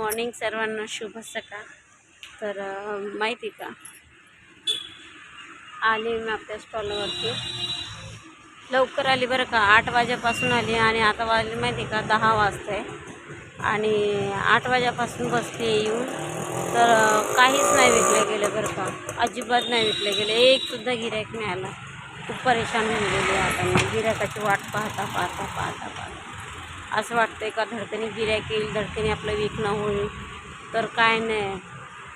Morning सर्वांना शुभ सकाळ. तर माहिती का? आली मी आपल्या स्टॉलवरती लवकर आली बरं का? आठ वाजेपासून आली आणि आता वाजली माहिती का? दहा वाजते आणि आठ वाजेपासून बसते येऊन. तर काहीच नाही विकलं गेलं बरं का? अजिबात नाही विकलं गेलं. एकसुद्धा गिरायक नाही आला. खूप परेशान होऊन गेली आता मी. गिरायकाची वाट पाहता पाहता पाहता पाहता. असं वाटतंय का धडकनी गिऱ्हाईक येईल धडकनी आपलं विकणं होईल? तर काय नाही.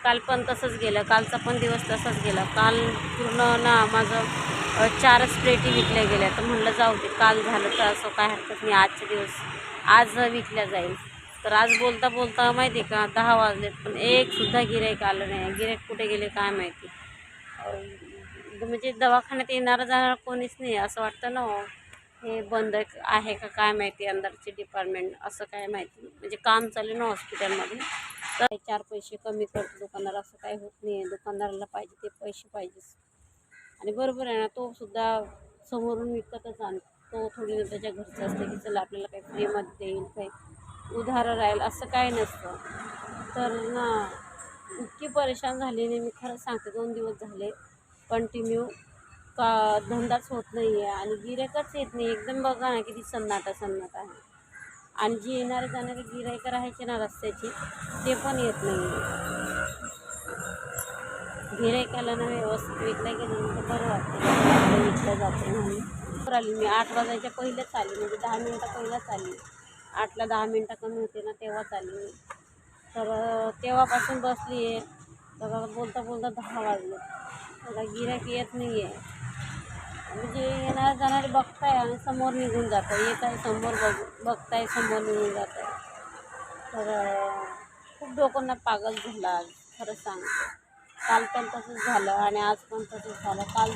काल पण तसंच गेलं. कालचा पण दिवस तसाच गेला. काल पूर्ण ना माझं चारच प्लेटी विकल्या गेल्या. तर म्हणलं जाऊ दे काल झालं तर असं काय हरकत नाही. आजचे दिवस आज विकल्या जाईल. तर आज बोलता बोलता माहिती आहे का दहा वाजलेत पण एकसुद्धा गिऱ्हाईक आलं नाही. गिऱ्हाईक कुठे गेले काय माहिती? म्हणजे दवाखान्यात येणारं जाणार कोणीच नाही असं वाटतं ना हो. हे बंद आहे का काय माहिती अंदरचे डिपार्टमेंट असं काय माहिती म्हणजे काम चालू आहे ना हॉस्पिटलमध्ये तर चार पैसे कमी करतो दुकानदार. असं काही होत नाही. आहे दुकानदाराला पाहिजे ते पैसे पाहिजेच आणि बरोबर आहे ना तो सुद्धा समोरून विकतच आणतो तो थोडी ना त्याच्या घरचं असतं की चला आपल्याला काही फ्रीमध्ये देईल काही उधारं राहील असं काय नसतं. तर ना इतकी परेशान झाली नाही मी खरंच सांगते दोन दिवस झाले कंटिन्यू का धंदाच होत नाही आहे आणि गिरायकच येत नाही. एकदम बघा ना किती सन्नाटा सन्नाटा आहे. आणि जी येणारे जाणारे गिरायकं राहायचे ना रस्त्याची ते पण येत नाही गिरायकाला ना व्यवस्थित विकल्या गेलं तर बरं वाटतं. विकलं जातं म्हणून. आली मी आठ वाजायच्या पहिलेच आली म्हणजे दहा मिनटं पहिल्याच आली. आठला दहा मिनटं कमी होते ना तेव्हाच आली मी. तर तेव्हापासून बसली आहे तर बोलता बोलता दहा वाजले. मला गिरायक येत नाही आहे म्हणजे येणारे जाणारे बघताय आणि समोर निघून जात आहे येत आहे समोर बघ बघताय समोर निघून जात आहे तर खूप लोकांना पागल झाला आज खरंच सांगते. काल पण तसंच झालं आणि आज पण तसंच झालं. काल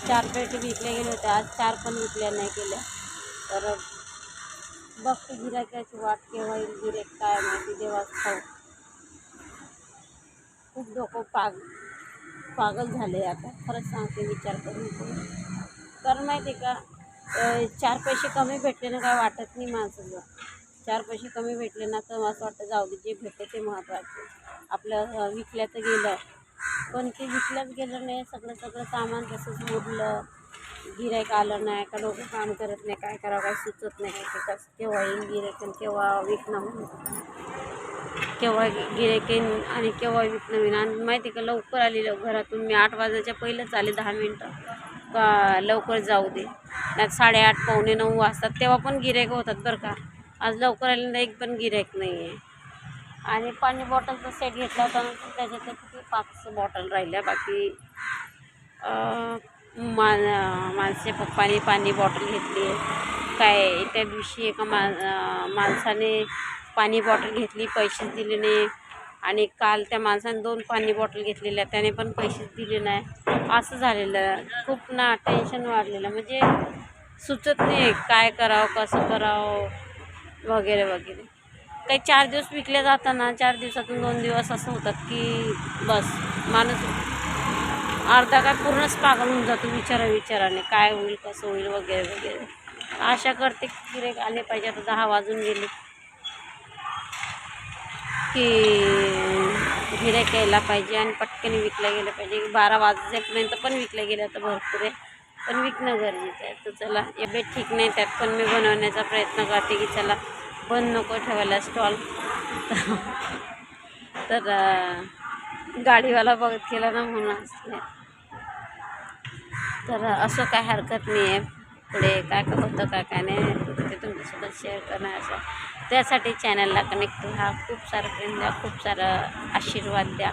चार पेटी विकल्या गेले होते आज चार पण विकल्या नाही गेल्या. तर बघते गिरायकाची वाट केव्हा येईल गिरायक काय माहिती देवाच खाऊ खूप डोकं पाग पागल झाले आता. खरंच सांगते विचार करून करून. कारण माहिती आहे का चार पैसे कमी भेटले ना काय वाटत नाही माणसाला. चार पैसे कमी भेटले ना तर असं वाटतं जाऊ दे जे भेटते ते महत्त्वाचे आपलं विकल्या विकल्याचं गेलं. पण ते विकल्याच गेलं नाही सगळं सगळं सामान तसंच मोडलं. गिरायक आलं नाही का डोकं काम करत नाही काय करावं काय सुचत नाही. काय कसं केव्हा येईल गिरायक आणि केव्हा विकणं म्हणून. केव्हा गिरायक येईन आणि केव्हा विकणं होईन आणि माहिती का लवकर आली घरातून. मी आठ वाजायच्या पहिलेच आले दहा मिनटं. का लवकर जाऊ दे. नाही साडेआठ पावणे नऊ वाजतात. तेव्हा पण गिरायक होतात बरं का. आज लवकर आले एक पण गिरायक नाही आहे आणि पाणी बॉटलचा सेट घेतला होता. ना तर त्याच्यात किती पाच बॉटल राहिल्या. बाकी मा माणसे पप्पाने पाणी बॉटल घेतली. काय त्या दिवशी एका मा माणसाने पाणी बॉटल घेतली. पैसेच दिले नाही. आणि काल त्या माणसाने दोन पाणी बॉटल घेतलेल्या त्याने पण पैसेच दिले नाही. असं झालेलं. खूप ना टेन्शन वाढलेलं. म्हणजे सुचत नाही काय करावं कसं करावं वगैरे वगैरे. काही चार दिवस विकल्या जाताना चार दिवसातून दोन दिवस असं होतात की बस माणूस अर्धा काय पूर्णच पागल होऊन जातो विचारा विचाराने. काय होईल कसं होईल वगैरे वगैरे. आशा करते की गिरेक आले पाहिजे. आता दहा वाजून गेले. की गिऱ्हाईक यायला पाहिजे आणि पटकन विकल्या गेलं पाहिजे. बारा वाजेपर्यंत पण विकल्या गेल्या तर भरपूर आहे. पण विकणं गरजेचं आहे. तर चला एवढे ठीक नाही त्यात पण मी बनवण्याचा प्रयत्न करते की चला बंद नको ठेवायला स्टॉल तर गाडीवाला बघत गेला ना म्हणून असले तर असं काय हरकत नाही आहे पुढे काय काय होतं काय काय नाही ते तुमच्यासोबत शेअर करणार असं त्यासाठी चॅनलला कनेक्ट व्हा खूप सारं प्रेम द्या खूप सारं आशीर्वाद द्या.